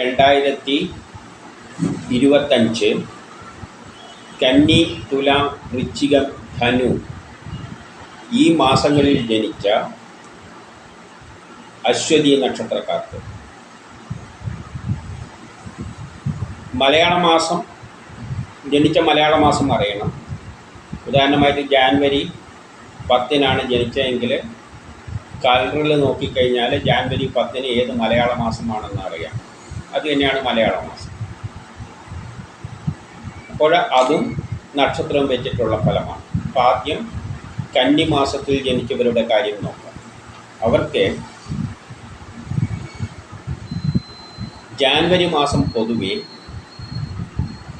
രണ്ടായിരത്തി ഇരുപത്തഞ്ച് കന്നി തുല വൃശ്ചികം ധനു ഈ മാസങ്ങളിൽ ജനിച്ച അശ്വതി നക്ഷത്രക്കാർക്ക്. മലയാള മാസം ജനിച്ച മലയാള മാസം അറിയണം. ഉദാഹരണമായിട്ട് ജാൻവരി പത്തിനാണ് ജനിച്ചതെങ്കിൽ കലണ്ടറിൽ നോക്കിക്കഴിഞ്ഞാൽ ജാൻവരി പത്തിന് ഏത് മലയാള മാസമാണെന്ന് അറിയാം. അത് തന്നെയാണ് മലയാള. മാസം അപ്പോൾ അതും നക്ഷത്രം വെച്ചിട്ടുള്ള ഫലമാണ്. അപ്പോൾ ആദ്യം കന്നിമാസത്തിൽ ജനിച്ചവരുടെ കാര്യം നോക്കാം. അവർക്ക് ജാൻവരി മാസം പൊതുവെ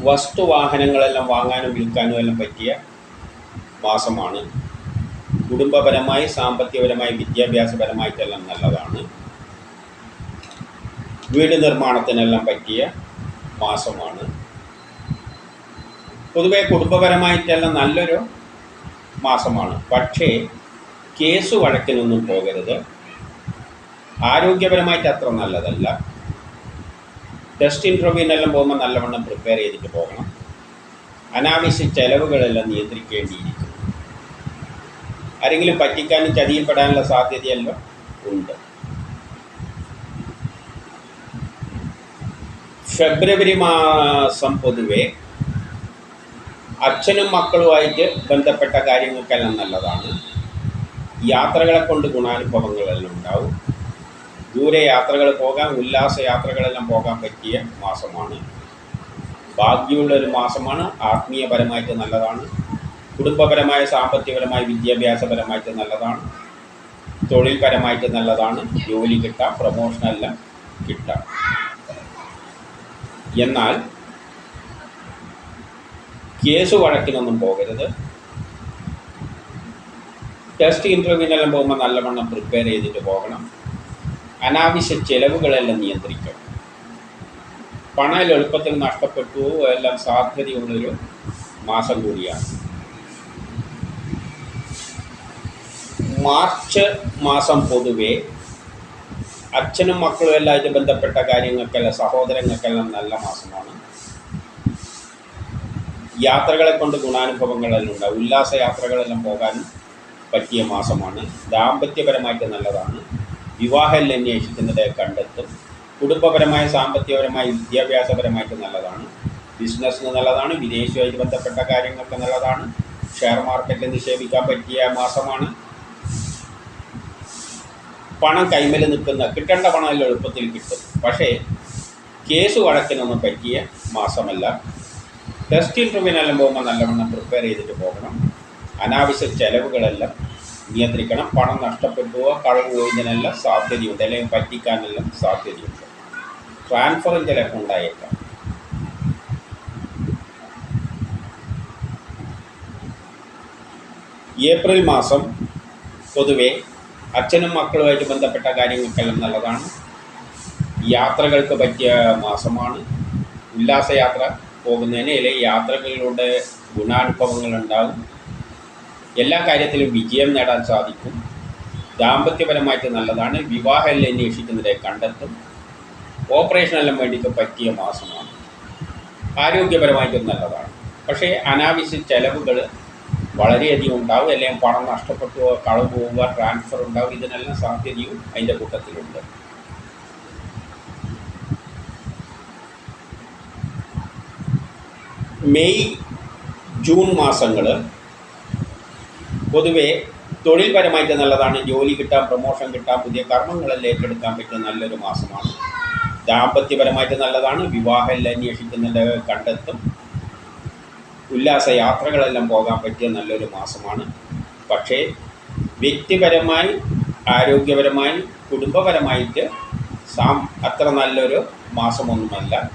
വസ്തുവാഹനങ്ങളെല്ലാം വാങ്ങാനും വിൽക്കാനും എല്ലാം പറ്റിയ മാസമാണ്. കുടുംബപരമായി സാമ്പത്തികപരമായി വിദ്യാഭ്യാസപരമായിട്ടെല്ലാം നല്ലതാണ്. വീട് നിർമ്മാണത്തിനെല്ലാം പറ്റിയ മാസമാണ്. പൊതുവെ കുടുംബപരമായിട്ടെല്ലാം നല്ലൊരു മാസമാണ്. പക്ഷേ കേസ് വഴക്കിനൊന്നും പോകരുത്. ആരോഗ്യപരമായിട്ട് അത്ര നല്ലതല്ല. ടെസ്റ്റ് ഇന്റർവ്യൂവിനെല്ലാം പോകുമ്പോൾ നല്ലവണ്ണം പ്രിപ്പയർ ചെയ്തിട്ട് പോകണം. അനാവശ്യ ചെലവുകളെല്ലാം നിയന്ത്രിക്കേണ്ടിയിരിക്കും ആരെങ്കിലും പറ്റിക്കാനും ചതിയിൽപ്പെടാനുള്ള സാധ്യതയെല്ലാം ഉണ്ട്. ഫെബ്രുവരി മാസം പൊതുവെ അച്ഛനും മക്കളുമായിട്ട് ബന്ധപ്പെട്ട കാര്യങ്ങൾക്കെല്ലാം നല്ലതാണ്. യാത്രകളെ കൊണ്ട് ഗുണാനുഭവങ്ങളെല്ലാം ഉണ്ടാവും. ദൂരെ യാത്രകൾ പോകാൻ ഉല്ലാസ യാത്രകളെല്ലാം പോകാൻ പറ്റിയ മാസമാണ്. ഭാഗ്യമുള്ള ഒരു മാസമാണ്. ആത്മീയപരമായിട്ട് നല്ലതാണ്. കുടുംബപരമായ സാമ്പത്തികപരമായ വിദ്യാഭ്യാസപരമായിട്ട് നല്ലതാണ്. തൊഴിൽപരമായിട്ട് നല്ലതാണ്. ജോലി കിട്ടാം പ്രൊമോഷനെല്ലാം കിട്ടാം. എന്നാൽ കേസ് വഴക്കിനൊന്നും പോകരുത്. ടെസ്റ്റ് ഇന്റർവ്യൂവിനെല്ലാം പോകുമ്പോൾ നല്ലവണ്ണം പ്രിപ്പയർ ചെയ്തിട്ട് പോകണം. അനാവശ്യ ചെലവുകളെല്ലാം നിയന്ത്രിക്കണം. പണം എളുപ്പത്തിൽ നഷ്ടപ്പെട്ടു എല്ലാം സാധ്യതയുള്ളൊരു മാസം കൂടിയാണ്. മാർച്ച് മാസം പൊതുവെ അച്ഛനും മക്കളും എല്ലായിട്ട് ബന്ധപ്പെട്ട കാര്യങ്ങൾക്കെല്ലാം സഹോദരങ്ങൾക്കെല്ലാം നല്ല മാസമാണ്. യാത്രകളെ കൊണ്ട് ഗുണാനുഭവങ്ങളെല്ലാം ഉണ്ടാവും. ഉല്ലാസ യാത്രകളെല്ലാം പോകാൻ പറ്റിയ മാസമാണ്. ദാമ്പത്യപരമായിട്ട് നല്ലതാണ്. വിവാഹം അന്വേഷിക്കുന്നത് കണ്ടെത്തും. കുടുംബപരമായ സാമ്പത്തികപരമായ വിദ്യാഭ്യാസപരമായിട്ട് നല്ലതാണ്. ബിസിനസ്സിന് നല്ലതാണ്. വിദേശവുമായിട്ട് ബന്ധപ്പെട്ട കാര്യങ്ങൾക്ക് നല്ലതാണ്. ഷെയർ മാർക്കറ്റിൽ നിക്ഷേപിക്കാൻ പറ്റിയ മാസമാണ്. പണം കൈമേൽ നിൽക്കുന്ന കിട്ടേണ്ട പണം എളുപ്പത്തിൽ കിട്ടും. പക്ഷേ കേസ് വഴക്കിനൊന്നും പറ്റിയ മാസമല്ല. ടെസ്റ്റ് ഇന്റർവ്യൂവിനെല്ലാം പോകുമ്പോൾ നല്ലവണ്ണം പ്രിപ്പയർ ചെയ്തിട്ട് പോകണം. അനാവശ്യ ചെലവുകളെല്ലാം നിയന്ത്രിക്കണം. പണം നഷ്ടപ്പെട്ടുവോ കളവ് പോയതിനെല്ലാം സാധ്യതയുണ്ട്. അല്ലെങ്കിൽ പറ്റിക്കാനെല്ലാം സാധ്യതയുണ്ട്. ട്രാൻസ്ഫറും ചിലപ്പോൾ ഉണ്ടായേക്കാം. ഏപ്രിൽ മാസം പൊതുവെ അച്ഛനും മക്കളുമായിട്ട് ബന്ധപ്പെട്ട കാര്യങ്ങൾക്കെല്ലാം നല്ലതാണ്. യാത്രകൾക്ക് പറ്റിയ മാസമാണ്. ഉല്ലാസയാത്ര പോകുന്നതിന് അല്ലെങ്കിൽ യാത്രകളിലൂടെ ഗുണാനുഭവങ്ങൾ ഉണ്ടാകും എല്ലാ കാര്യത്തിലും വിജയം നേടാൻ സാധിക്കും. ദാമ്പത്യപരമായിട്ട് നല്ലതാണ്. വിവാഹം അന്വേഷിക്കുന്നതിനെ കണ്ടെത്തും. ഓപ്പറേഷനെല്ലാം വേണ്ടിയിട്ട് പറ്റിയ മാസമാണ്. ആരോഗ്യപരമായിട്ടും നല്ലതാണ്. പക്ഷേ അനാവശ്യ ചെലവുകൾ വളരെയധികം ഉണ്ടാവും. അല്ലെങ്കിൽ പണം നഷ്ടപ്പെട്ടു കളവ് പോവുക ട്രാൻസ്ഫർ ഉണ്ടാവും. ഇതിനെല്ലാം സാധ്യതയും അതിന്റെ കൂട്ടത്തിലുണ്ട്. മെയ് ജൂൺ മാസങ്ങൾ പൊതുവെ തൊഴിൽപരമായിട്ട് നല്ലതാണ്. ജോലി കിട്ടാൻ പ്രൊമോഷൻ കിട്ടാൻ പുതിയ കർമ്മങ്ങളെല്ലാം ഏറ്റെടുക്കാൻ പറ്റിയ നല്ലൊരു മാസമാണ്. ദാമ്പത്യപരമായിട്ട് നല്ലതാണ്. വിവാഹം അന്വേഷിക്കുന്നുണ്ട് കണ്ടെത്തും. ഉല്ലാസ യാത്രകളെല്ലാം പോകാൻ പറ്റിയ നല്ലൊരു മാസമാണ്. പക്ഷേ വ്യക്തിപരമായി ആരോഗ്യപരമായി കുടുംബപരമായിട്ട് സാം അത്ര നല്ലൊരു മാസമൊന്നുമല്ല.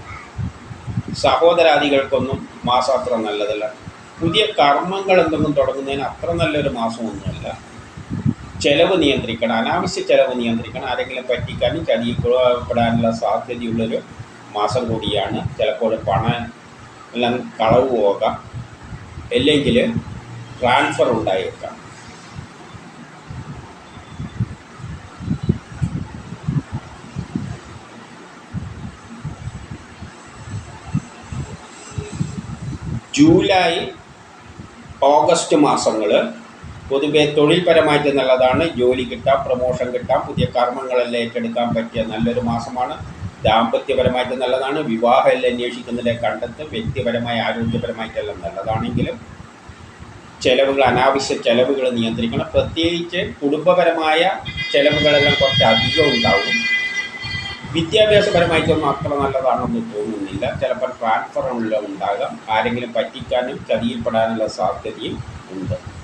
സഹോദരാദികൾക്കൊന്നും മാസം അത്ര നല്ലതല്ല. പുതിയ കർമ്മങ്ങൾ എന്തെങ്കിലും തുടങ്ങുന്നതിന് അത്ര നല്ലൊരു മാസമൊന്നുമല്ല. ചെലവ് നിയന്ത്രിക്കണം അനാവശ്യ ചെലവ് നിയന്ത്രിക്കണം ആരെങ്കിലും പറ്റിക്കാനും ചതിയിൽപ്പെടാനുള്ള സാധ്യതയുള്ളൊരു മാസം കൂടിയാണ്. ചിലപ്പോൾ പണം എല്ലാം കളവ് പോകാം. അല്ലെങ്കിൽ ട്രാൻസ്ഫർ ഉണ്ടായേക്കാം. ജൂലൈ ഓഗസ്റ്റ് മാസങ്ങൾ പൊതുവെ തൊഴിൽപരമായിട്ട് നല്ലതാണ്. ജോലി കിട്ടാം പ്രൊമോഷൻ കിട്ടാം പുതിയ കർമ്മങ്ങളെല്ലാം ഏറ്റെടുക്കാൻ പറ്റിയ നല്ലൊരു മാസമാണ്. ദാമ്പത്യപരമായിട്ട് നല്ലതാണ്. വിവാഹമെല്ലാം അന്വേഷിക്കുന്നതിലെ കണ്ടെത്ത് വ്യക്തിപരമായി ആരോഗ്യപരമായിട്ടെല്ലാം നല്ലതാണെങ്കിലും ചിലവുകൾ അനാവശ്യ ചെലവുകൾ നിയന്ത്രിക്കണം. പ്രത്യേകിച്ച് കുടുംബപരമായ ചിലവുകളെല്ലാം കുറച്ച് അധികം ഉണ്ടാവും. വിദ്യാഭ്യാസപരമായിട്ടൊന്നും അത്ര നല്ലതാണെന്ന് തോന്നുന്നില്ല. ചിലപ്പോൾ ട്രാൻസ്ഫറുള്ള ഉണ്ടാകാം. ആരെങ്കിലും പറ്റിക്കാനും ചതിയിൽപ്പെടാനുള്ള സാധ്യതയും ഉണ്ട്.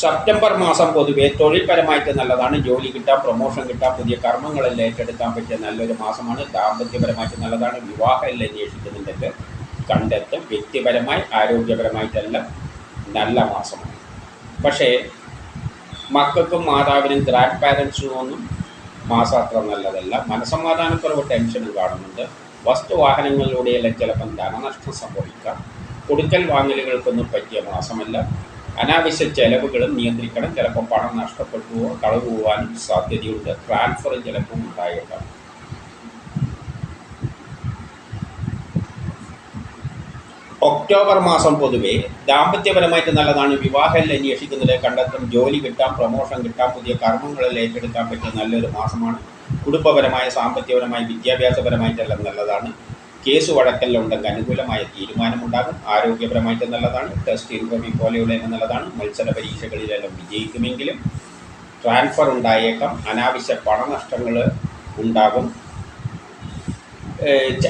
സെപ്റ്റംബർ മാസം പൊതുവെ തൊഴിൽപരമായിട്ട് നല്ലതാണ്. ജോലി കിട്ടാം പ്രൊമോഷൻ കിട്ടാം പുതിയ കർമ്മങ്ങളെല്ലാം ഏറ്റെടുക്കാൻ പറ്റിയ നല്ലൊരു മാസമാണ്. ദാമ്പത്യപരമായിട്ട് നല്ലതാണ്. വിവാഹമെല്ലാം അന്വേഷിക്കുന്നുണ്ടെങ്കിൽ കണ്ടെത്തും വ്യക്തിപരമായി ആരോഗ്യപരമായിട്ടെല്ലാം നല്ല മാസമാണ്. പക്ഷേ മക്കൾക്കും മാതാവിനും ഗ്രാൻഡ് പാരൻസിനും ഒന്നും മാസം അത്ര നല്ലതല്ല. മനസമാധാനക്കുറവ് ടെൻഷനും കാണുന്നുണ്ട്. വസ്തുവാഹനങ്ങളിലൂടെയെല്ലാം ചിലപ്പം ധനനഷ്ടം സംഭവിക്കാം. കൊടുക്കൽ വാങ്ങലുകൾക്കൊന്നും പറ്റിയ മാസമല്ല. അനാവശ്യ ചെലവുകളും നിയന്ത്രിക്കണം. ചിലപ്പോൾ പണം നഷ്ടപ്പെട്ടുവോ കളവ് പോകാനും സാധ്യതയുണ്ട്. ട്രാൻസ്ഫർ ചിലപ്പോൾ ഉണ്ടായേക്കാം. ഒക്ടോബർ മാസം പൊതുവെ ദാമ്പത്യപരമായിട്ട് നല്ലതാണ്. വിവാഹം അന്വേഷിക്കുന്നത് കണ്ടെത്തും. ജോലി കിട്ടാം പ്രൊമോഷൻ കിട്ടാം പുതിയ കർമ്മങ്ങളിൽ ഏറ്റെടുക്കാൻ പറ്റിയ നല്ലൊരു മാസമാണ്. കുടുംബപരമായ സാമ്പത്തികപരമായ വിദ്യാഭ്യാസപരമായിട്ടെല്ലാം നല്ലതാണ്. കേസ് വഴക്കെല്ലാം ഉണ്ടെങ്കിൽ അനുകൂലമായ തീരുമാനമുണ്ടാകും. ആരോഗ്യപരമായിട്ട് നല്ലതാണ്. ടെസ്റ്റ് ഇൻകമി പോലെയുള്ള നല്ലതാണ്. മത്സര പരീക്ഷകളിലെല്ലാം വിജയിക്കുമെങ്കിലും ട്രാൻസ്ഫർ ഉണ്ടായേക്കാം. അനാവശ്യ പണനഷ്ടങ്ങൾ ഉണ്ടാകും.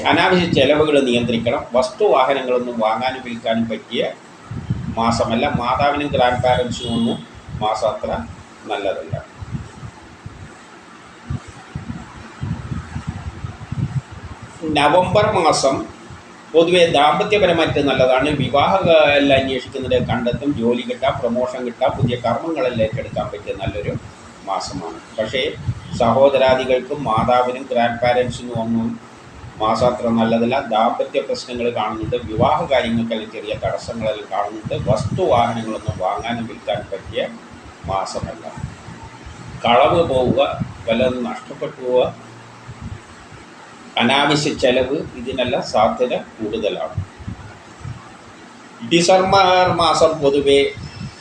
അനാവശ്യ ചെലവുകൾ നിയന്ത്രിക്കണം. വസ്തുവാഹനങ്ങളൊന്നും വാങ്ങാനും വിൽക്കാനും പറ്റിയ മാസമല്ല. മാതാവിനും ഗ്രാൻഡ് പാരൻസിനും ഒന്നും മാസം അത്ര നല്ലതല്ല. നവംബർ മാസം പൊതുവേ ദാമ്പത്യപരമായിട്ട് നല്ലതാണ്. വിവാഹ എല്ലാം അന്വേഷിക്കുന്നത് കണ്ടെത്തും ജോലി കിട്ടാം പ്രൊമോഷൻ കിട്ടാം പുതിയ കർമ്മങ്ങളെല്ലാം ഏറ്റെടുക്കാൻ പറ്റിയ നല്ലൊരു മാസമാണ്. പക്ഷേ സഹോദരാദികൾക്കും മാതാവിനും ഗ്രാൻഡ് പാരൻസിനും ഒന്നും മാസം അത്ര നല്ലതല്ല. ദാമ്പത്യ പ്രശ്നങ്ങൾ കാണുന്നുണ്ട്. വിവാഹ കാര്യങ്ങൾക്കെല്ലാം ചെറിയ തടസ്സങ്ങളെല്ലാം കാണുന്നുണ്ട്. വസ്തുവാഹനങ്ങളൊന്നും വാങ്ങാനും വിൽക്കാൻ പറ്റിയ മാസമല്ല. കളവ് പോവുക വല്ലതും നഷ്ടപ്പെട്ടു പോവുക അനാവശ്യ ചെലവ് ഇതിനെല്ലാം സാധ്യത കൂടുതലാണ്. ഡിസംബർ മാസം പൊതുവെ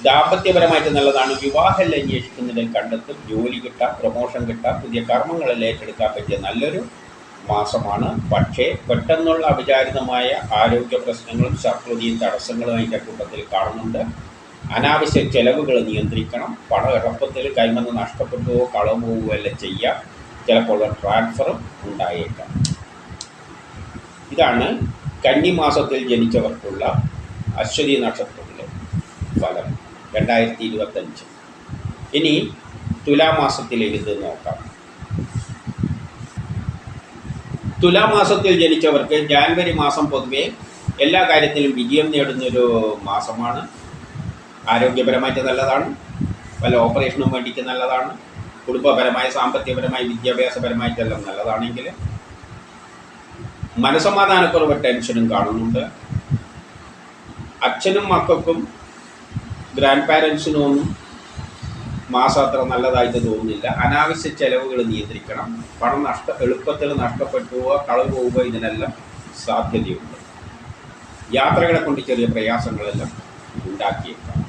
ദാമ്പത്യപരമായിട്ട് നല്ലതാണ്. വിവാഹം അന്വേഷിക്കുന്നതിൽ കണ്ടെത്തും ജോലി കിട്ടാം പ്രൊമോഷൻ കിട്ടാം പുതിയ കർമ്മങ്ങളെല്ലാം ഏറ്റെടുക്കാൻ പറ്റിയ നല്ലൊരു മാസമാണ്. പക്ഷേ പെട്ടെന്നുള്ള അവിചാരിതമായ ആരോഗ്യ പ്രശ്നങ്ങളും ശത്രുതയും തടസ്സങ്ങളും അതിന്റെ കൂട്ടത്തിൽ കാണുന്നുണ്ട്. അനാവശ്യ ചെലവുകൾ നിയന്ത്രിക്കണം. പണം എളുപ്പത്തിൽ കൈമന്ന് നഷ്ടപ്പെട്ടുവോ കളവ് പോവുകയോ എല്ലാം ചെയ്യാം. ചിലപ്പോൾ ട്രാൻസ്ഫറും ഉണ്ടായേക്കാം. ഇതാണ് കന്നിമാസത്തിൽ ജനിച്ചവർക്കുള്ള അശ്വതി നക്ഷത്രത്തിലെ ഫലം രണ്ടായിരത്തി ഇരുപത്തഞ്ച് ഇനി തുലാമാസത്തിലേക്ക് ഇത് നോക്കാം. തുലാമാസത്തിൽ ജനിച്ചവർക്ക് ജാനുവരി മാസം പൊതുവെ എല്ലാ കാര്യത്തിലും വിജയം നേടുന്നൊരു മാസമാണ്. ആരോഗ്യപരമായിട്ട് നല്ലതാണ്. പല ഓപ്പറേഷനും വേണ്ടിയിട്ട് നല്ലതാണ്. കുടുംബപരമായി സാമ്പത്തികപരമായി വിദ്യാഭ്യാസപരമായിട്ടെല്ലാം നല്ലതാണെങ്കിൽ മനസമാധാനക്കുറവ് ടെൻഷനും കാണുന്നുണ്ട്. അച്ഛനും മക്കൾക്കും ഗ്രാൻഡ് പാരൻസിനും ഒന്നും മാസം അത്ര നല്ലതായിട്ട് തോന്നുന്നില്ല. അനാവശ്യ ചെലവുകൾ നിയന്ത്രിക്കണം. പണം നഷ്ട എളുപ്പത്തിൽ നഷ്ടപ്പെട്ടു പോവുക കളവ് പോവുക ഇതിനെല്ലാം സാധ്യതയുണ്ട്. യാത്രകളെ കൊണ്ട് ചെറിയ പ്രയാസങ്ങളെല്ലാം ഉണ്ടാക്കിയേക്കാം.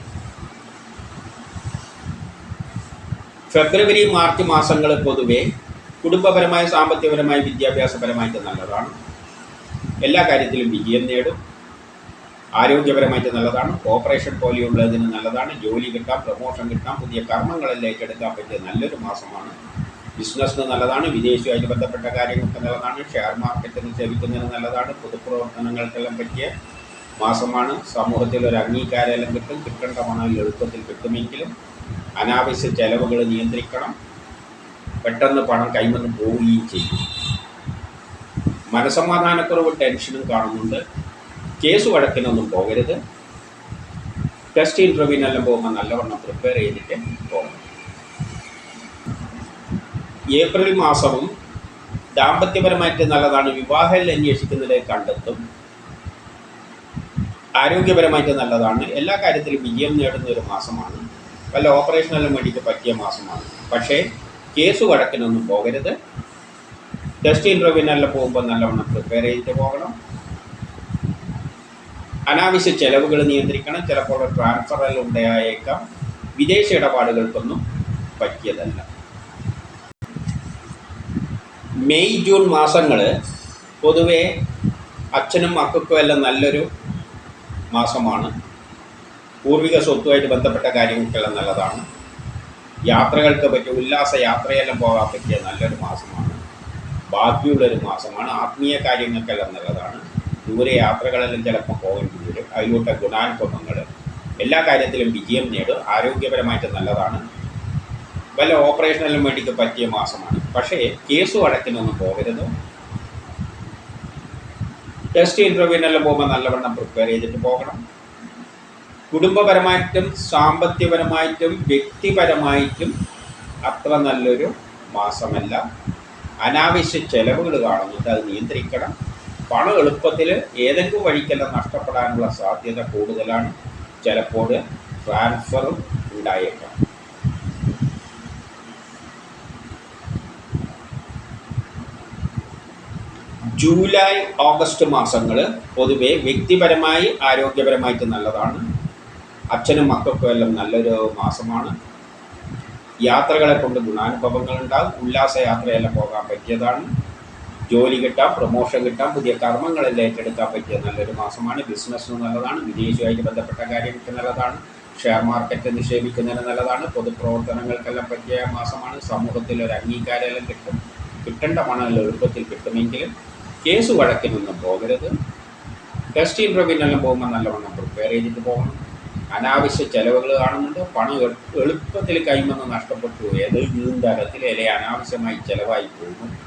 ഫെബ്രുവരി മാർച്ച് മാസങ്ങൾ പൊതുവെ കുടുംബപരമായ സാമ്പത്തികപരമായ വിദ്യാഭ്യാസപരമായിട്ട് നല്ലതാണ്. എല്ലാ കാര്യത്തിലും വിജയം നേടും. ആരോഗ്യപരമായിട്ട് നല്ലതാണ്. ഓപ്പറേഷൻ പോലെയുള്ളതിന് നല്ലതാണ്. ജോലി കിട്ടാം പ്രൊമോഷൻ കിട്ടാം പുതിയ കർമ്മങ്ങളെല്ലാം ഏറ്റെടുക്കാൻ പറ്റിയ നല്ലൊരു മാസമാണ്. ബിസിനസ്സിന് നല്ലതാണ്. വിദേശവുമായിട്ട് ബന്ധപ്പെട്ട കാര്യങ്ങൾക്ക് നല്ലതാണ്. ഷെയർ മാർക്കറ്റ് നിക്ഷേപിക്കുന്നതിന് നല്ലതാണ്. പൊതുപ്രവർത്തനങ്ങൾക്കെല്ലാം പറ്റിയ മാസമാണ്. സമൂഹത്തിൽ ഒരു അംഗീകാരമെല്ലാം കിട്ടും. കിട്ടേണ്ട പണം എളുപ്പത്തിൽ കിട്ടുമെങ്കിലും അനാവശ്യ ചെലവുകൾ നിയന്ത്രിക്കണം. പെട്ടെന്ന് പണം കൈമന്ന് പോവുകയും ചെയ്യും. മനസമാധാനക്കുറവ് ടെൻഷനും കാണുന്നുണ്ട്. കേസ് വഴക്കിനൊന്നും പോകരുത്. ടെസ്റ്റ് ഇന്റർവ്യൂവിനെല്ലാം പോകുമ്പോൾ നല്ലവണ്ണം പ്രിപ്പയർ ചെയ്തിട്ട് പോകണം. ഏപ്രിൽ മാസവും ദാമ്പത്യപരമായിട്ട് നല്ലതാണ്. വിവാഹം അന്വേഷിക്കുന്നതിനെ കണ്ടെത്തും. ആരോഗ്യപരമായിട്ട് നല്ലതാണ്. എല്ലാ കാര്യത്തിലും വിജയം നേടുന്ന ഒരു മാസമാണ്. വല്ല ഓപ്പറേഷനെല്ലാം വേണ്ടിയിട്ട് പറ്റിയ മാസമാണ്. പക്ഷേ കേസ് വഴക്കിനൊന്നും പോകരുത്. ടെസ്റ്റ് ഇന്റർവ്യൂവിനെല്ലാം പോകുമ്പോൾ നല്ലവണ്ണം പ്രിപ്പയർ ചെയ്തിട്ട് പോകണം. അനാവശ്യ ചെലവുകൾ നിയന്ത്രിക്കണം. ചിലപ്പോൾ ട്രാൻസ്ഫറെല്ലാം ഉണ്ടായേക്കാം. വിദേശ ഇടപാടുകൾക്കൊന്നും പറ്റിയതല്ല. മെയ് ജൂൺ മാസങ്ങൾ പൊതുവേ അച്ഛനും മക്കൾക്കും എല്ലാം നല്ലൊരു മാസമാണ്. പൂർവിക സ്വത്തുമായിട്ട് ബന്ധപ്പെട്ട കാര്യങ്ങൾക്കെല്ലാം നല്ലതാണ്. യാത്രകൾക്ക് പറ്റിയ ഉല്ലാസ യാത്രയെല്ലാം പോകാൻ പറ്റിയ നല്ലൊരു മാസമാണ്. ബാക്കിയുള്ളൊരു മാസമാണ്. ആത്മീയ കാര്യങ്ങൾക്കെല്ലാം നല്ലതാണ്. ദൂരെ യാത്രകളെല്ലാം ചിലപ്പോൾ പോകേണ്ടി വരും. അതിലൂടെ ഗുണാനുഭവങ്ങൾ എല്ലാ കാര്യത്തിലും വിജയം നേടും ആരോഗ്യപരമായിട്ട് നല്ലതാണ്. വല്ല ഓപ്പറേഷനെല്ലാം വേണ്ടിക്ക് പറ്റിയ മാസമാണ്. പക്ഷേ കേസ് വഴക്കിനൊന്നും പോകരുത്. ടെസ്റ്റ് ഇന്റർവ്യൂവിനെല്ലാം പോകുമ്പോൾ നല്ലവണ്ണം പ്രിപ്പയർ ചെയ്തിട്ട് പോകണം. കുടുംബപരമായിട്ടും സാമ്പത്തികപരമായിട്ടും വ്യക്തിപരമായിട്ടും അത്ര നല്ലൊരു മാസമല്ല. അനാവശ്യ ചെലവുകൾ കാണുന്നുണ്ട് അത് നിയന്ത്രിക്കണം. പണം എളുപ്പത്തിൽ ഏതെങ്കിലും വഴിക്കെല്ലാം നഷ്ടപ്പെടാനുള്ള സാധ്യത കൂടുതലാണ്. ചിലപ്പോൾ ട്രാൻസ്ഫറും ഉണ്ടായേക്കാം. ജൂലൈ ഓഗസ്റ്റ് മാസങ്ങൾ പൊതുവെ വ്യക്തിപരമായി ആരോഗ്യപരമായിട്ട് നല്ലതാണ്. അച്ഛനും മക്കൾക്കും എല്ലാം നല്ലൊരു മാസമാണ്. യാത്രകളെ കൊണ്ട് ഗുണാനുഭവങ്ങൾ ഉണ്ടാകും. ഉല്ലാസ യാത്രയെല്ലാം പോകാൻ പറ്റിയതാണ്. ജോലി കിട്ടാം പ്രൊമോഷൻ കിട്ടാം പുതിയ കർമ്മങ്ങളെല്ലാം ഏറ്റെടുക്കാൻ പറ്റിയ നല്ലൊരു മാസമാണ്. ബിസിനസ്സിന് നല്ലതാണ്. വിദേശമായിട്ട് ബന്ധപ്പെട്ട കാര്യങ്ങൾക്ക് നല്ലതാണ്. ഷെയർ മാർക്കറ്റ് നിക്ഷേപിക്കുന്നതിന് നല്ലതാണ്. പൊതുപ്രവർത്തനങ്ങൾക്കെല്ലാം പറ്റിയ മാസമാണ്. സമൂഹത്തിൽ ഒരു അംഗീകാരമെല്ലാം കിട്ടും. കിട്ടേണ്ട പണം എളുപ്പത്തിൽ കിട്ടുമെങ്കിലും കേസ് വഴക്കിനൊന്നും പോകരുത്. ടെസ്റ്റ് ഇന്റർവ്യൂവിനെല്ലാം പോകുമ്പോൾ നല്ലവണ്ണം പ്രിപ്പയർ ചെയ്തിട്ട് പോകണം. അനാവശ്യ ചെലവുകൾ കാണുന്നുണ്ട്. പണം എളുപ്പത്തിൽ കൈമെന്ന് നഷ്ടപ്പെട്ടു ഏത് തരത്തിൽ ഇല അനാവശ്യമായി ചെലവായി പോകുന്നു.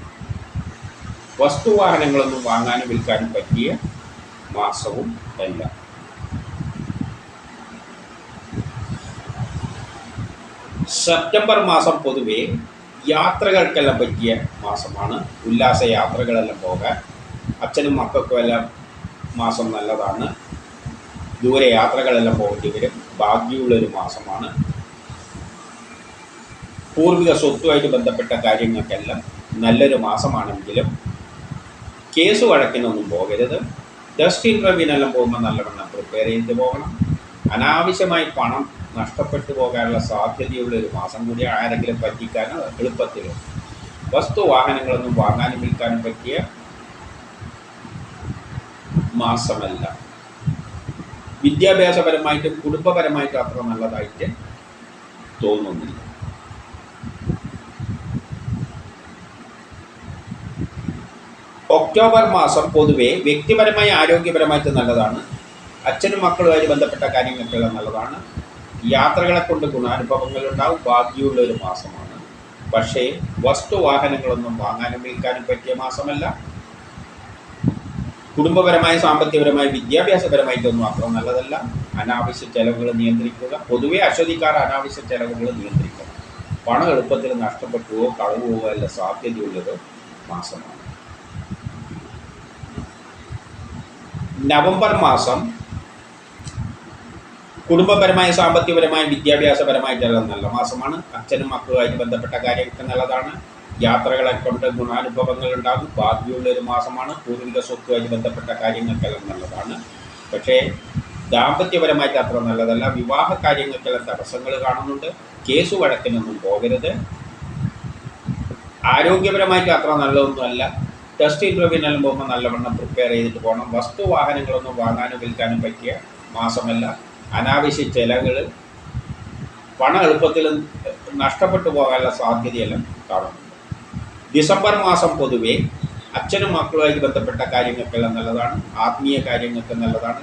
വസ്തുവാഹനങ്ങളൊന്നും വാങ്ങാനും വിൽക്കാനും പറ്റിയ മാസവും അല്ല. സെപ്റ്റംബർ മാസം പൊതുവെ യാത്രകൾക്കെല്ലാം പറ്റിയ മാസമാണ്. ഉല്ലാസ യാത്രകളെല്ലാം പോകാൻ അച്ഛനും മക്കൾക്കും എല്ലാം മാസം നല്ലതാണ്. ദൂരെ യാത്രകളെല്ലാം പോകേണ്ടി വരും. ഭാഗ്യമുള്ളൊരു മാസമാണ്. പൂർവിക സ്വത്തുമായിട്ട് ബന്ധപ്പെട്ട കാര്യങ്ങൾക്കെല്ലാം നല്ലൊരു മാസമാണെങ്കിലും കേസ് വഴക്കിനൊന്നും പോകരുത്. ഡസ്റ്റ് ഇന്റർവ്യൂവിനെല്ലാം പോകുമ്പോൾ നല്ലവണ്ണം പ്രിപ്പയർ ചെയ്ത് പോകണം. അനാവശ്യമായി പണം നഷ്ടപ്പെട്ടു പോകാനുള്ള സാധ്യതയുള്ള ഒരു മാസം കൂടി ആരെങ്കിലും പറ്റിക്കാനോ എളുപ്പത്തിൽ. വസ്തു വാഹനങ്ങളൊന്നും വാങ്ങാനും വിൽക്കാനും പറ്റിയ മാസമല്ല. വിദ്യാഭ്യാസപരമായിട്ടും കുടുംബപരമായിട്ടും അത്ര നല്ലതായിട്ട് തോന്നുന്നില്ല. ഒക്ടോബർ മാസം പൊതുവെ വ്യക്തിപരമായി ആരോഗ്യപരമായിട്ട് നല്ലതാണ്. അച്ഛനും മക്കളുമായി ബന്ധപ്പെട്ട കാര്യങ്ങൾക്കെല്ലാം നല്ലതാണ്. യാത്രകളെ കൊണ്ട് ഗുണാനുഭവങ്ങൾ ഉണ്ടാവും. ഭാഗ്യമുള്ള ഒരു മാസമാണ്. പക്ഷേ വസ്തുവാഹനങ്ങളൊന്നും വാങ്ങാനും വിൽക്കാനും പറ്റിയ മാസമല്ല. കുടുംബപരമായ സാമ്പത്തികപരമായ വിദ്യാഭ്യാസപരമായിട്ടൊന്നും അത്ര നല്ലതല്ല. അനാവശ്യ ചെലവുകൾ നിയന്ത്രിക്കുക. പൊതുവെ അശ്വതിക്കാർ അനാവശ്യ ചെലവുകൾ നിയന്ത്രിക്കുക പണം എളുപ്പത്തിൽ നഷ്ടപ്പെട്ടുവോ കളവുകയോ അല്ല സാധ്യതയുള്ളത് മാസമാണ്. നവംബർ മാസം കുടുംബപരമായ സാമ്പത്തികപരമായ വിദ്യാഭ്യാസപരമായിട്ടെല്ലാം നല്ല മാസമാണ്. അച്ഛനും മക്കളുമായിട്ട് ബന്ധപ്പെട്ട കാര്യങ്ങൾക്ക് നല്ലതാണ്. യാത്രകളെ കൊണ്ട് ഗുണാനുഭവങ്ങൾ ഉണ്ടാകും. ബാധ്യതയുള്ള ഒരു മാസമാണ് പൂർവിക സ്വത്തുമായി ബന്ധപ്പെട്ട കാര്യങ്ങൾക്കെല്ലാം നല്ലതാണ്. പക്ഷേ ദാമ്പത്യപരമായിട്ട് അത്ര നല്ലതല്ല. വിവാഹ കാര്യങ്ങൾക്കെല്ലാം തടസ്സങ്ങൾ കാണുന്നുണ്ട്. കേസ് വഴക്കിനൊന്നും പോകരുത്. ആരോഗ്യപരമായിട്ട് അത്ര നല്ലതൊന്നുമല്ല. ടെസ്റ്റ് ഇന്റർവ്യൂവിനെല്ലാം പോകുമ്പോൾ നല്ലവണ്ണം പ്രിപ്പയർ ചെയ്തിട്ട് പോകണം. വസ്തു വാഹനങ്ങളൊന്നും വാങ്ങാനും വിൽക്കാനും പറ്റിയ മാസമല്ല. അനാവശ്യ ചിലവുകൾ പണം എളുപ്പത്തിൽ നഷ്ടപ്പെട്ടു പോകാനുള്ള സാധ്യതയെല്ലാം കാണുന്നുണ്ട്. ഡിസംബർ മാസം പൊതുവെ അച്ഛനും മക്കളുമായി ബന്ധപ്പെട്ട കാര്യങ്ങൾക്കെല്ലാം നല്ലതാണ്. ആത്മീയ കാര്യങ്ങൾക്ക് നല്ലതാണ്.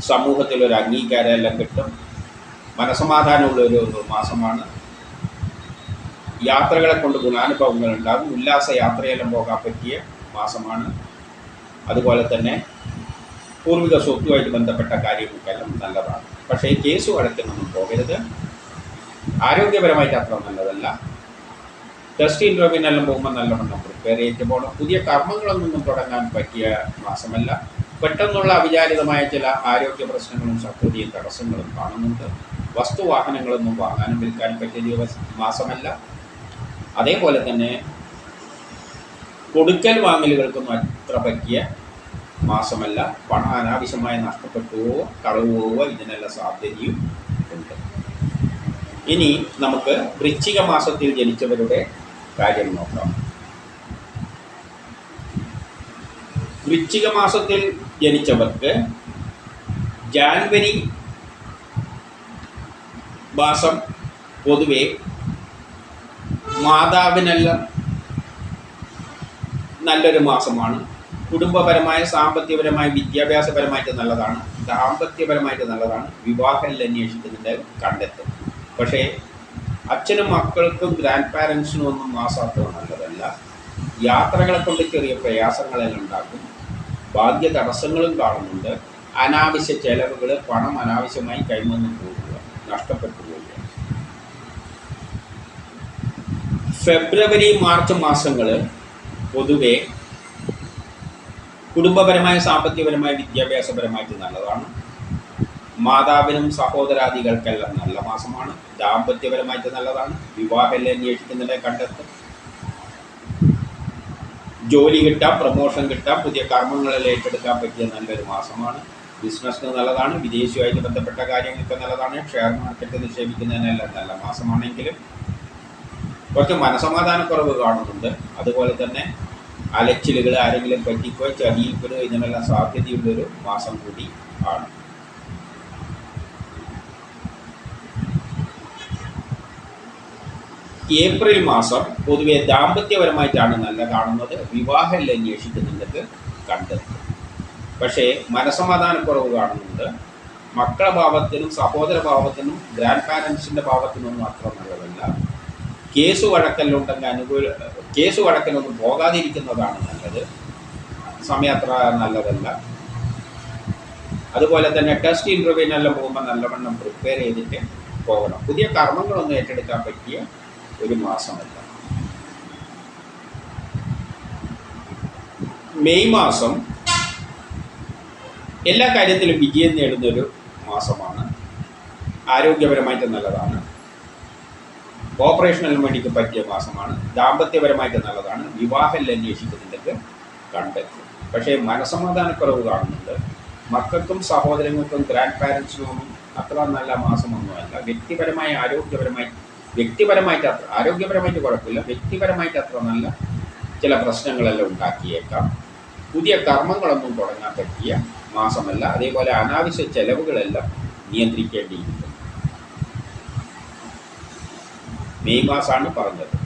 സമൂഹത്തിൽ ഒരു അംഗീകാരം എല്ലാം കിട്ടും. മനസമാധാനമുള്ള ഒരു മാസമാണ്. യാത്രകളെ കൊണ്ട് ഗുണാനുഭവങ്ങൾ ഉണ്ടാകും. ഉല്ലാസ യാത്രയെല്ലാം പോകാൻ പറ്റിയ മാസമാണ്. അതുപോലെ തന്നെ പൂർവിക സ്വത്തുമായിട്ട് ബന്ധപ്പെട്ട കാര്യങ്ങൾക്കെല്ലാം നല്ലതാണ്. പക്ഷേ കേസ് വഴക്കിനൊന്നും പോകരുത്. ആരോഗ്യപരമായിട്ട് അത്ര നല്ലതല്ല. ടെസ്റ്റ് ഇന്റർവ്യൂവിനെല്ലാം പോകുമ്പോൾ നല്ലവണ്ണം പ്രിപ്പയർ ചെയ്തിട്ട് പോകണം പുതിയ കർമ്മങ്ങളൊന്നും തുടങ്ങാൻ പറ്റിയ മാസമല്ല. പെട്ടെന്നുള്ള അവിചാരിതമായ ചില ആരോഗ്യ പ്രശ്നങ്ങളും ശത്രുതയും തടസ്സങ്ങളും കാണുന്നുണ്ട്. വസ്തുവാഹനങ്ങളൊന്നും വാങ്ങാനും വിൽക്കാനും പറ്റിയ മാസമല്ല. അതേപോലെ തന്നെ കൊടുക്കൽ വാങ്ങലുകൾക്കൊന്നും അത്ര പറ്റിയ മാസമല്ല. പണം അനാവശ്യമായി നഷ്ടപ്പെട്ടുവോ കളവുവോ ഇതിനെല്ലാം സാധ്യതയും ഉണ്ട്. ഇനി നമുക്ക് വൃശ്ചിക മാസത്തിൽ ജനിച്ചവരുടെ കാര്യം നോക്കാം വൃശ്ചിക മാസത്തിൽ ജനിച്ചവർക്ക് ജാൻവരി മാസം പൊതുവെ മാതാവിനെല്ലാം നല്ലൊരു മാസമാണ്. കുടുംബപരമായ സാമ്പത്തികപരമായ വിദ്യാഭ്യാസപരമായിട്ട് നല്ലതാണ്. ദാമ്പത്യപരമായിട്ട് നല്ലതാണ്. വിവാഹത്തിൽ അന്വേഷിക്കുന്നതിന്റെ കണ്ടെത്തും. പക്ഷേ അച്ഛനും മക്കൾക്കും ഗ്രാൻഡ് പാരൻസിനും ഒന്നും മാസം നല്ലതല്ല. യാത്രകളെ കൊണ്ട് ചെറിയ പ്രയാസങ്ങളെല്ലാം ഉണ്ടാക്കും. ഭാഗ്യ തടസ്സങ്ങളും കാണുന്നുണ്ട്. അനാവശ്യ ചെലവുകൾ പണം അനാവശ്യമായി കൈമന്ന് പോകുക നഷ്ടപ്പെട്ടു പോവുക. ഫെബ്രുവരി മാർച്ച് മാസങ്ങൾ പൊതുവെ കുടുംബപരമായ സാമ്പത്തികപരമായ വിദ്യാഭ്യാസപരമായിട്ട് നല്ലതാണ്. മാതാവിനും സഹോദരാദികൾക്കെല്ലാം നല്ല മാസമാണ്. ദാമ്പത്യപരമായിട്ട് നല്ലതാണ്. വിവാഹമല്ലേ അന്വേഷിക്കുന്നതിനെ കണ്ടെത്തും. ജോലി കിട്ടാം പ്രൊമോഷൻ കിട്ടാം പുതിയ കർമ്മങ്ങളെല്ലാം ഏറ്റെടുക്കാൻ പറ്റിയ നല്ലൊരു മാസമാണ്. ബിസിനസ്സിന് നല്ലതാണ് വിദേശവുമായിട്ട് ബന്ധപ്പെട്ട കാര്യങ്ങൾക്ക് നല്ലതാണ്. ഷെയർ മാർക്കറ്റ് നിക്ഷേപിക്കുന്നതിനെല്ലാം നല്ല മാസമാണെങ്കിലും കുറച്ച് മനസമാധാനക്കുറവ് കാണുന്നുണ്ട്. അതുപോലെ തന്നെ അലച്ചിലുകൾ ആരെങ്കിലും പറ്റിക്കോ ചതിയിൽപ്പെടുകയോ ഇതിനെല്ലാം സാധ്യതയുള്ളൊരു മാസം കൂടി ആണ്. ഏപ്രിൽ മാസം പൊതുവെ ദാമ്പത്യപരമായിട്ടാണ് നല്ല കാണുന്നത്. വിവാഹം അന്വേഷിക്കുന്നുണ്ടെങ്കിൽ കണ്ടെത്തും. പക്ഷേ മനസമാധാനക്കുറവ് കാണുന്നുണ്ട്. മക്കളുടെ ഭാവത്തിനും സഹോദര ഭാവത്തിനും ഗ്രാൻഡ് പാരൻസിന്റെ ഭാവത്തിനൊന്നും അത്ര നല്ലതല്ല. കേസ് വഴക്കലുണ്ടെങ്കിൽ അനുകൂല കേസ് വഴക്കലൊന്നും പോകാതിരിക്കുന്നതാണ് നല്ലത്. സമയം അത്ര നല്ലതല്ല. അതുപോലെ തന്നെ ടെസ്റ്റ് ഇന്റർവ്യൂവിനെല്ലാം പോകുമ്പോൾ നല്ലവണ്ണം പ്രിപ്പയർ ചെയ്തിട്ട് പോകണം. പുതിയ കർമ്മങ്ങളൊന്നും ഏറ്റെടുക്കാൻ പറ്റിയ ഒരു മാസമല്ല. മെയ് മാസം എല്ലാ കാര്യത്തിലും വിജയം നേടുന്നൊരു മാസമാണ്. ആരോഗ്യപരമായിട്ട് നല്ലതാണ്. ഓപ്പറേഷണൽ വേണ്ടിക്ക് പറ്റിയ മാസമാണ്. ദാമ്പത്യപരമായിട്ട് നല്ലതാണ്. വിവാഹം അന്വേഷിക്കുന്നുണ്ടെങ്കിൽ കണ്ടെത്തും. പക്ഷേ മനസമാധാനക്കുറവ് കാണുന്നുണ്ട്. മക്കൾക്കും സഹോദരങ്ങൾക്കും ഗ്രാൻഡ് പാരൻസിനും അത്ര നല്ല മാസമൊന്നുമല്ല. വ്യക്തിപരമായ ആരോഗ്യപരമായി വ്യക്തിപരമായിട്ട് അത്ര ആരോഗ്യപരമായിട്ട് കുഴപ്പമില്ല. വ്യക്തിപരമായിട്ട് അത്ര നല്ല ചില പ്രശ്നങ്ങളെല്ലാം ഉണ്ടാക്കിയേക്കാം. പുതിയ കർമ്മങ്ങളൊന്നും തുടങ്ങാൻ പറ്റിയ മാസമല്ല. അതേപോലെ അനാവശ്യ ചെലവുകളെല്ലാം നിയന്ത്രിക്കേണ്ടിയിരിക്കുന്നു. മെയ് മാസമാണ് പറഞ്ഞത്.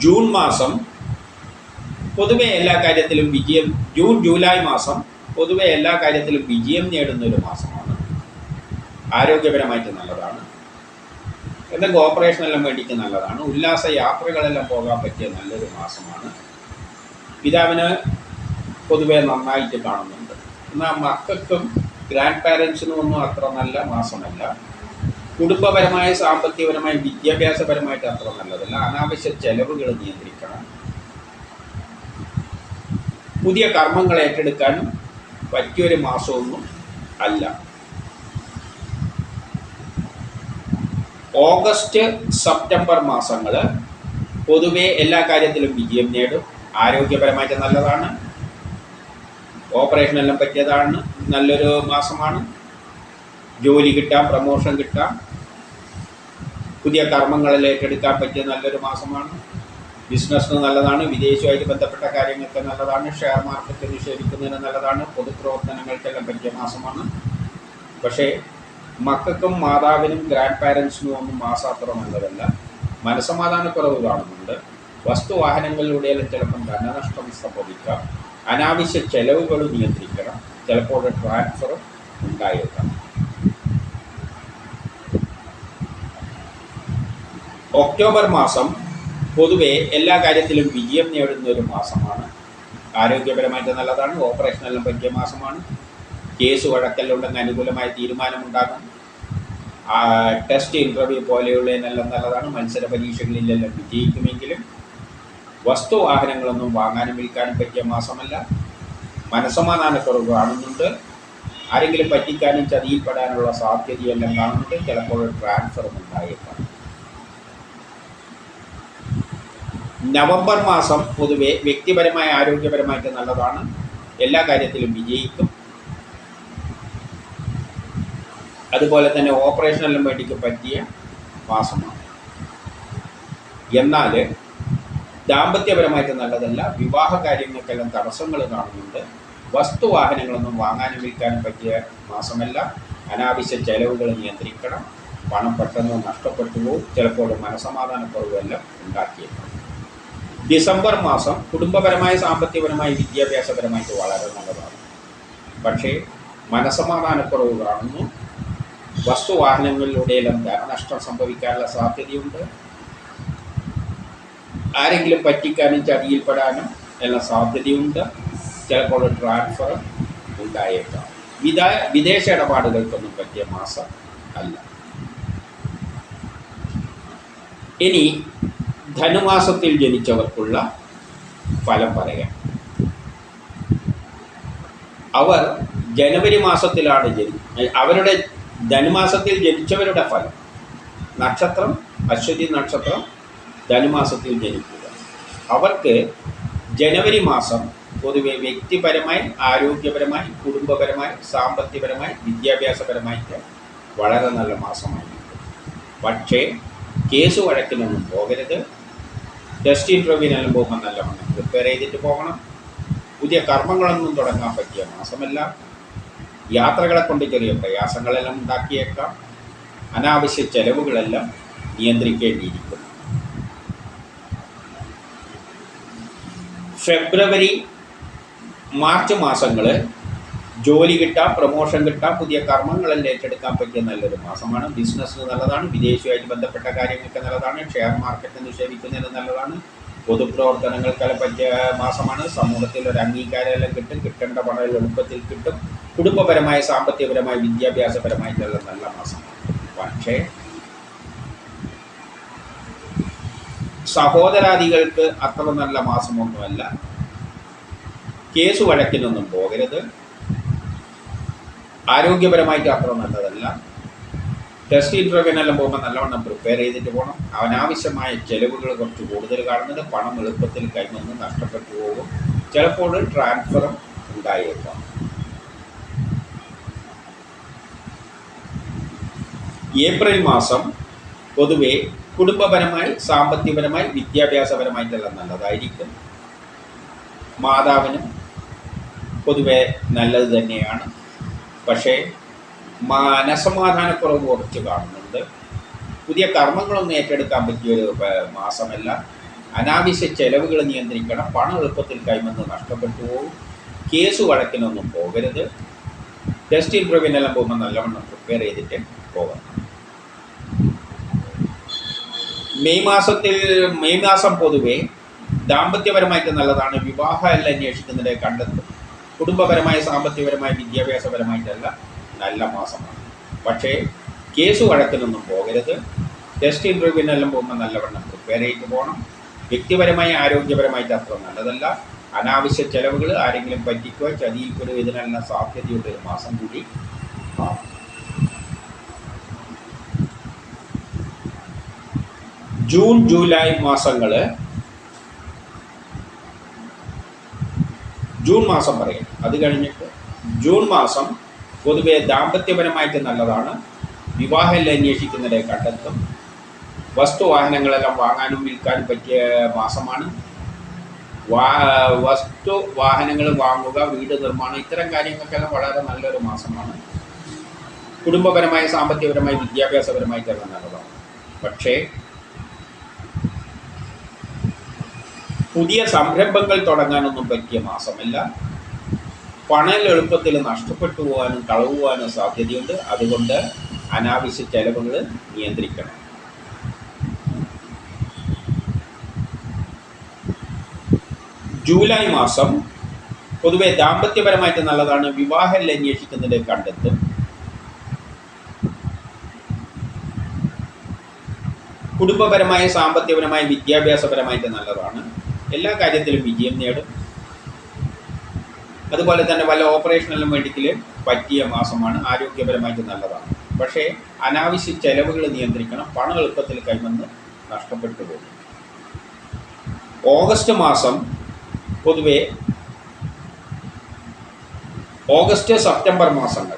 ജൂൺ മാസം പൊതുവെ എല്ലാ കാര്യത്തിലും വിജയം ജൂൺ ജൂലൈ മാസം പൊതുവെ എല്ലാ കാര്യത്തിലും വിജയം നേടുന്ന ഒരു മാസമാണ്. ആരോഗ്യപരമായിട്ട് നല്ലതാണ്. എന്തെങ്കിലും ഓപ്പറേഷനെല്ലാം വേണ്ടിക്ക് നല്ലതാണ്. ഉല്ലാസ യാത്രകളെല്ലാം പോകാൻ പറ്റിയ നല്ലൊരു മാസമാണ്. പിതാവിന് പൊതുവെ നന്നായിട്ട് കാണുന്നുണ്ട്. എന്നാൽ മക്കൾക്കും ഗ്രാൻഡ് പാരൻസിനും ഒന്നും അത്ര നല്ല മാസമല്ല. കുടുംബപരമായ സാമ്പത്തികപരമായ വിദ്യാഭ്യാസപരമായിട്ട് അത്ര നല്ലതല്ല. അനാവശ്യ ചെലവുകൾ നിയന്ത്രിക്കണം. പുതിയ കർമ്മങ്ങൾ ഏറ്റെടുക്കാൻ പറ്റിയൊരു മാസമൊന്നും അല്ല. ഓഗസ്റ്റ് സെപ്റ്റംബർ മാസങ്ങൾ പൊതുവെ എല്ലാ കാര്യത്തിലും വിജയം നേടും. ആരോഗ്യപരമായിട്ട് നല്ലതാണ്. ഓപ്പറേഷനെല്ലാം പറ്റിയതാണ്. നല്ലൊരു മാസമാണ്. ജോലി കിട്ടാം പ്രമോഷൻ കിട്ടാം. പുതിയ കർമ്മങ്ങളിൽ ഏറ്റെടുക്കാൻ പറ്റിയ നല്ലൊരു മാസമാണ്. ബിസിനസ്സിന് നല്ലതാണ്. വിദേശവുമായിട്ട് ബന്ധപ്പെട്ട കാര്യങ്ങൾക്ക് നല്ലതാണ്. ഷെയർ മാർക്കറ്റ് നിക്ഷേപിക്കുന്നതിന് നല്ലതാണ്. പൊതുപ്രവർത്തനങ്ങൾക്കെല്ലാം പറ്റിയ മാസമാണ്. പക്ഷേ മക്കൾക്കും മാതാവിനും ഗ്രാൻഡ് പാരൻസിനും ഒന്നും മാസം അത്ര നല്ലതല്ല മനസമാധാനക്കുറവ് കാണുന്നുണ്ട്. വസ്തുവാഹനങ്ങളിലൂടെയെല്ലാം ചിലപ്പം ധനനഷ്ടം സംഭവിക്കാം. അനാവശ്യ ചെലവുകൾ നിയന്ത്രിക്കണം. ചിലപ്പോൾ ട്രാൻസ്ഫർ ഉണ്ടായേക്കാം. ഒക്ടോബർ മാസം പൊതുവെ എല്ലാ കാര്യത്തിലും വിജയം നേടുന്ന ഒരു മാസമാണ്. ആരോഗ്യപരമായിട്ട് നല്ലതാണ്. ഓപ്പറേഷനെല്ലാം പറ്റിയ മാസമാണ്. കേസ് വഴക്കെല്ലാം അനുകൂലമായ തീരുമാനമുണ്ടാകും. ടെസ്റ്റ് ഇന്റർവ്യൂ പോലെയുള്ളതിനെല്ലാം നല്ലതാണ്. മത്സര പരീക്ഷകളിലെല്ലാം വിജയിക്കുമെങ്കിലും വസ്തു വാഹനങ്ങളൊന്നും വാങ്ങാനും വിൽക്കാനും പറ്റിയ മാസമല്ല. മനസ്സമാധാനക്കുറവ് കാണുന്നുണ്ട്. ആരെങ്കിലും പറ്റിക്കാനും ചതിയിൽപ്പെടാനുള്ള സാധ്യതയെല്ലാം കാണുന്നുണ്ട്. ചിലപ്പോൾ ട്രാൻസ്ഫറും ഉണ്ടായേക്കാം. നവംബർ മാസം പൊതുവെ വ്യക്തിപരമായ ആരോഗ്യപരമായിട്ട് നല്ലതാണ്. എല്ലാ കാര്യത്തിലും വിജയിക്കും. അതുപോലെ തന്നെ ഓപ്പറേഷനെല്ലാം വേണ്ടിക്ക് പറ്റിയ മാസമാണ് എന്നാൽ ദാമ്പത്യപരമായിട്ട് നല്ലതല്ല വിവാഹ കാര്യങ്ങൾക്കെല്ലാം തടസ്സങ്ങൾ കാണുന്നുണ്ട്. വസ്തുവാഹനങ്ങളൊന്നും വാങ്ങാനും വിൽക്കാനും പറ്റിയ മാസമല്ല. അനാവശ്യ ചെലവുകൾ നിയന്ത്രിക്കണം. പണം പെട്ടെന്ന് നഷ്ടപ്പെട്ടു പോകും ചിലപ്പോൾ മനസമാധാനക്കുറവെല്ലാം ഉണ്ടാക്കിയേക്കാം. ഡിസംബർ മാസം കുടുംബപരമായ സാമ്പത്തികപരമായി വിദ്യാഭ്യാസപരമായിട്ട് വളരെ നല്ലതാണ്. പക്ഷേ മനസമാധാനക്കുറവ് കാണുന്നു. വസ്തുവാഹനങ്ങളിലൂടെയെല്ലാം ധനനഷ്ടം സംഭവിക്കാനുള്ള സാധ്യതയുണ്ട്. ആരെങ്കിലും പറ്റിക്കാനും ചതിയിൽപ്പെടാനും എല്ലാം സാധ്യതയുണ്ട്. ചിലപ്പോൾ ട്രാൻസ്ഫർ ഉണ്ടായേക്കാം. വിദാ വിദേശ ഇടപാടുകൾക്കൊന്നും പറ്റിയ മാസം അല്ല. ഇനി ധനുമാസത്തിൽ ജനിച്ചവർക്കുള്ള ഫലം പറയാം. അവർ ജനുവരി മാസത്തിലാണ് ജനി അവരുടെ ധനുമാസത്തിൽ ജനിച്ചവരുടെ ഫലം. നക്ഷത്രം അശ്വതി നക്ഷത്രം ധനുമാസത്തിൽ ജനിക്കുക. അവർക്ക് ജനുവരി മാസം പൊതുവെ വ്യക്തിപരമായി ആരോഗ്യപരമായി കുടുംബപരമായി സാമ്പത്തികപരമായി വിദ്യാഭ്യാസപരമായിട്ട് വളരെ നല്ല മാസമായിരിക്കും. പക്ഷേ കേസ് വഴക്കിനൊന്നും പോകരുത്. ടെസ്റ്റ് ഇന്റർവ്യൂവിനെല്ലാം പോകുമ്പോൾ നല്ലവണ്ണം പ്രിപ്പയർ ചെയ്തിട്ട് പോകണം. പുതിയ കർമ്മങ്ങളൊന്നും തുടങ്ങാൻ പറ്റിയ മാസമല്ല. യാത്രകളെ കൊണ്ട് ചെറിയ പ്രയാസങ്ങളെല്ലാം ഉണ്ടാക്കിയേക്കാം. അനാവശ്യ ചെലവുകളെല്ലാം നിയന്ത്രിക്കേണ്ടിയിരിക്കും ഫെബ്രുവരി മാർച്ച് മാസങ്ങൾ ജോലി കിട്ടാം പ്രൊമോഷൻ കിട്ടാം പുതിയ കർമ്മങ്ങളെല്ലാം ഏറ്റെടുക്കാൻ പറ്റിയ നല്ലൊരു മാസമാണ്. ബിസിനസ്സിന് നല്ലതാണ് വിദേശവുമായിട്ട് ബന്ധപ്പെട്ട കാര്യങ്ങൾക്ക് നല്ലതാണ് ഷെയർ മാർക്കറ്റ് നിക്ഷേപിക്കുന്നതിന് നല്ലതാണ് പൊതുപ്രവർത്തനങ്ങൾക്കെല്ലാം പറ്റിയ മാസമാണ്. സമൂഹത്തിൽ ഒരു അംഗീകാരമെല്ലാം കിട്ടും കിട്ടേണ്ട പണം എളുപ്പത്തിൽ കിട്ടും. കുടുംബപരമായ സാമ്പത്തികപരമായ വിദ്യാഭ്യാസപരമായിട്ടുള്ള നല്ല മാസം. പക്ഷേ സഹോദരാദികൾക്ക് അത്ര നല്ല മാസമൊന്നുമല്ല. കേസ് വഴക്കിനൊന്നും പോകരുത്. ആരോഗ്യപരമായിട്ട് അത്ര നല്ലതല്ല. ടെസ്റ്റ് ഇന്റർവ്യൂവിനെല്ലാം പോകുമ്പോൾ നല്ലവണ്ണം പ്രിപ്പയർ ചെയ്തിട്ട് പോകണം അവനാവശ്യമായ ചെലവുകൾ കുറച്ച് കൂടുതൽ കാണുന്നത് പണം എളുപ്പത്തിൽ കൈവന്ന് നഷ്ടപ്പെട്ടു പോകും. ചിലപ്പോൾ ട്രാൻസ്ഫറും ഉണ്ടായേക്കാം. ഏപ്രിൽ മാസം പൊതുവെ കുടുംബപരമായി സാമ്പത്തികപരമായി വിദ്യാഭ്യാസപരമായിട്ടെല്ലാം നല്ലതായിരിക്കും. മാതാവിനും പൊതുവെ നല്ലത് തന്നെയാണ്. പക്ഷേ മനസമാധാനക്കുറവ് കുറച്ച് കാണുന്നുണ്ട്. പുതിയ കർമ്മങ്ങളൊന്നും ഏറ്റെടുക്കാൻ പറ്റിയൊരു മാസമല്ല. അനാവശ്യ ചെലവുകൾ നിയന്ത്രിക്കണം. പണം എളുപ്പത്തിൽ കൈമെന്ന് നഷ്ടപ്പെട്ടു പോകും. കേസ് വഴക്കിനൊന്നും പോകരുത്. ടെസ്റ്റ് ഇന്റർവ്യൂവിനെല്ലാം പോകുമ്പോൾ നല്ലവണ്ണം പ്രിപ്പയർ ചെയ്തിട്ട് പോകണം മെയ് മാസത്തിൽ മെയ് മാസം പൊതുവെ ദാമ്പത്യപരമായിട്ട് നല്ലതാണ്. വിവാഹമല്ല അന്വേഷിക്കുന്നതിനെ കണ്ടെത്തും. കുടുംബപരമായ സാമ്പത്തികപരമായ വിദ്യാഭ്യാസപരമായിട്ടല്ല നല്ല മാസമാണ്. പക്ഷേ കേസ് വഴക്കിനൊന്നും പോകരുത്. ടെസ്റ്റ് ഇന്റർവ്യൂവിനെല്ലാം പോകുമ്പോൾ നല്ലവണ്ണം പ്രിപ്പയർ ചെയ്ത് പോകണം. വ്യക്തിപരമായ ആരോഗ്യപരമായിട്ട് അത്ര നല്ലതല്ല. അനാവശ്യ ചെലവുകൾ ആരെങ്കിലും പറ്റിക്കോ ചതിയിൽ പോലും ഇതിനെല്ലാം സാധ്യതയുണ്ട് ഒരു മാസം കൂടി. ജൂൺ ജൂലൈ മാസങ്ങൾ ജൂൺ മാസം പറയും. അത് കഴിഞ്ഞിട്ട് ജൂൺ മാസം പൊതുവെ ദാമ്പത്യപരമായിട്ട് നല്ലതാണ്. വിവാഹമെല്ലാം അന്വേഷിക്കുന്നവരെ കണ്ടെത്തും. വസ്തുവാഹനങ്ങളെല്ലാം വാങ്ങാനും വിൽക്കാനും പറ്റിയ മാസമാണ്. വാ വസ്തു വാഹനങ്ങൾ വാങ്ങുക വീട് നിർമ്മാണം ഇത്തരം കാര്യങ്ങൾക്കെല്ലാം വളരെ നല്ലൊരു മാസമാണ്. കുടുംബപരമായ വിദ്യാഭ്യാസപരമായി തന്നെ നല്ലതാണ്. പക്ഷേ പുതിയ സംരംഭങ്ങൾ തുടങ്ങാനൊന്നും പറ്റിയ മാസമല്ല. പണം എളുപ്പത്തിൽ നഷ്ടപ്പെട്ടു പോകാനും കളവുവാനും സാധ്യതയുണ്ട്. അതുകൊണ്ട് അനാവശ്യ ചെലവുകൾ നിയന്ത്രിക്കണം. ജൂലൈ മാസം പൊതുവെ ദാമ്പത്യപരമായിട്ട് നല്ലതാണ്. വിവാഹം അന്വേഷിക്കുന്നത് കണ്ടെത്തും. കുടുംബപരമായ സാമ്പത്തികപരമായ വിദ്യാഭ്യാസപരമായിട്ട് നല്ലതാണ്. എല്ലാ കാര്യത്തിലും വിജയം നേടും. അതുപോലെ തന്നെ വല്ല ഓപ്പറേഷനെല്ലാം മെഡിക്കൽ പറ്റിയ മാസമാണ്. ആരോഗ്യപരമായിട്ട് നല്ലതാണ്. പക്ഷേ അനാവശ്യ ചെലവുകൾ നിയന്ത്രിക്കണം. പണം എളുപ്പത്തിൽ കൈവന്ന് നഷ്ടപ്പെട്ടു പോകും. ഓഗസ്റ്റ് മാസം പൊതുവെ ഓഗസ്റ്റ് സെപ്റ്റംബർ മാസങ്ങൾ.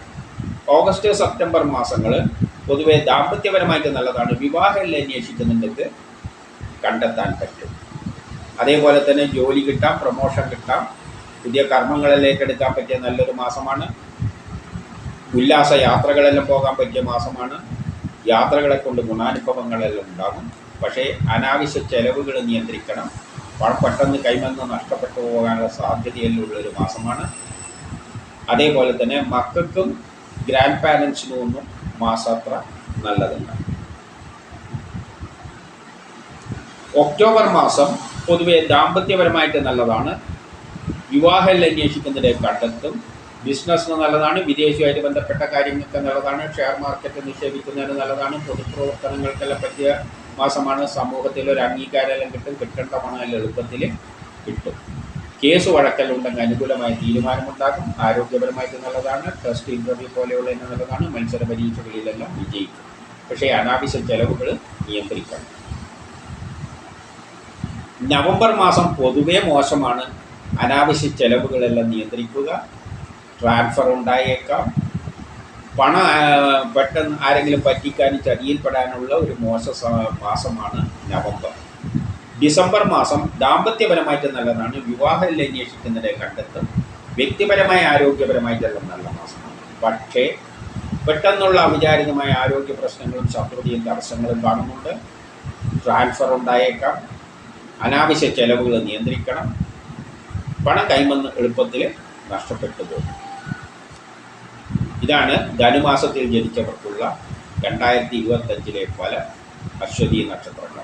ഓഗസ്റ്റ് സെപ്റ്റംബർ മാസങ്ങൾ പൊതുവെ ദാമ്പത്യപരമായിട്ട് നല്ലതാണ്. വിവാഹം അന്വേഷിക്കുന്നുണ്ടെങ്കിൽ കണ്ടെത്താൻ പറ്റും. അതേപോലെ തന്നെ ജോലി കിട്ടാം പ്രൊമോഷൻ കിട്ടാം. പുതിയ കർമ്മങ്ങളിലേക്ക് ഏറ്റെടുക്കാൻ പറ്റിയ നല്ലൊരു മാസമാണ്. ഉല്ലാസ യാത്രകളെല്ലാം പോകാൻ പറ്റിയ മാസമാണ്. യാത്രകളെ കൊണ്ട് ഗുണാനുഭവങ്ങളെല്ലാം ഉണ്ടാകും. പക്ഷേ അനാവശ്യ ചെലവുകൾ നിയന്ത്രിക്കണം. പെട്ടെന്ന് കൈമന്ന് നഷ്ടപ്പെട്ടു പോകാനുള്ള സാധ്യതയെല്ലാം ഉള്ളൊരു മാസമാണ്. അതേപോലെ തന്നെ മക്കൾക്കും ഗ്രാൻഡ് പാരൻസിനും ഒന്നും മാസത്ര നല്ലതല്ല. ഒക്ടോബർ മാസം പൊതുവെ ദാമ്പത്യപരമായിട്ട് നല്ലതാണ്. വിവാഹം അന്വേഷിക്കുന്നതിനെ കണ്ടെത്തും. ബിസിനസ്സിന് നല്ലതാണ് വിദേശവുമായിട്ട് ബന്ധപ്പെട്ട കാര്യങ്ങൾക്ക് നല്ലതാണ് ഷെയർ മാർക്കറ്റ് നിക്ഷേപിക്കുന്നതിന് നല്ലതാണ് പൊതുപ്രവർത്തനങ്ങൾക്കെല്ലാം പറ്റിയ മാസമാണ് സമൂഹത്തിൽ ഒരു അംഗീകാരമെല്ലാം കിട്ടും കിട്ടേണ്ട പണമെല്ലാം എളുപ്പത്തിൽ കിട്ടും. കേസ് വഴക്കലുണ്ടെങ്കിൽ അനുകൂലമായ തീരുമാനമുണ്ടാകും ആരോഗ്യപരമായിട്ട് നല്ലതാണ് ടെസ്റ്റ് ഇന്റർവ്യൂ പോലെയുള്ള നല്ലതാണ് മത്സര പരീക്ഷകളിലെല്ലാം വിജയിക്കും. പക്ഷേ അനാവശ്യ ചെലവുകൾ നിയന്ത്രിക്കണം. നവംബർ മാസം പൊതുവേ മോശമാണ്. അനാവശ്യ ചെലവുകളെല്ലാം നിയന്ത്രിക്കുക ട്രാൻസ്ഫർ ഉണ്ടായേക്കാം. പണം പെട്ടെന്ന് ആരെങ്കിലും പറ്റിക്കാനും ചതിയിൽപ്പെടാനുള്ള ഒരു മോശ മാസമാണ് നവംബർ. ഡിസംബർ മാസം ദാമ്പത്യപരമായിട്ട് നല്ലതാണ്. വിവാഹം അന്വേഷിക്കുന്നതിനെ കണ്ടെത്തും. വ്യക്തിപരമായ ആരോഗ്യപരമായിട്ടുള്ള നല്ല മാസമാണ്. പക്ഷേ പെട്ടെന്നുള്ള അവിചാരിതമായ ആരോഗ്യ പ്രശ്നങ്ങളും ശത്രുതയും തടസ്സങ്ങളും കാണുന്നുണ്ട്. ട്രാൻസ്ഫർ ഉണ്ടായേക്കാം. അനാവശ്യ ചെലവുകൾ നിയന്ത്രിക്കണം. പണം കൈമന്ന് എളുപ്പത്തിൽ നഷ്ടപ്പെട്ടു പോകും. ഇതാണ് ധനുമാസത്തിൽ ജനിച്ചവർക്കുള്ള രണ്ടായിരത്തി ഇരുപത്തഞ്ചിലെ ഫലം. അശ്വതി നക്ഷത്രങ്ങൾ.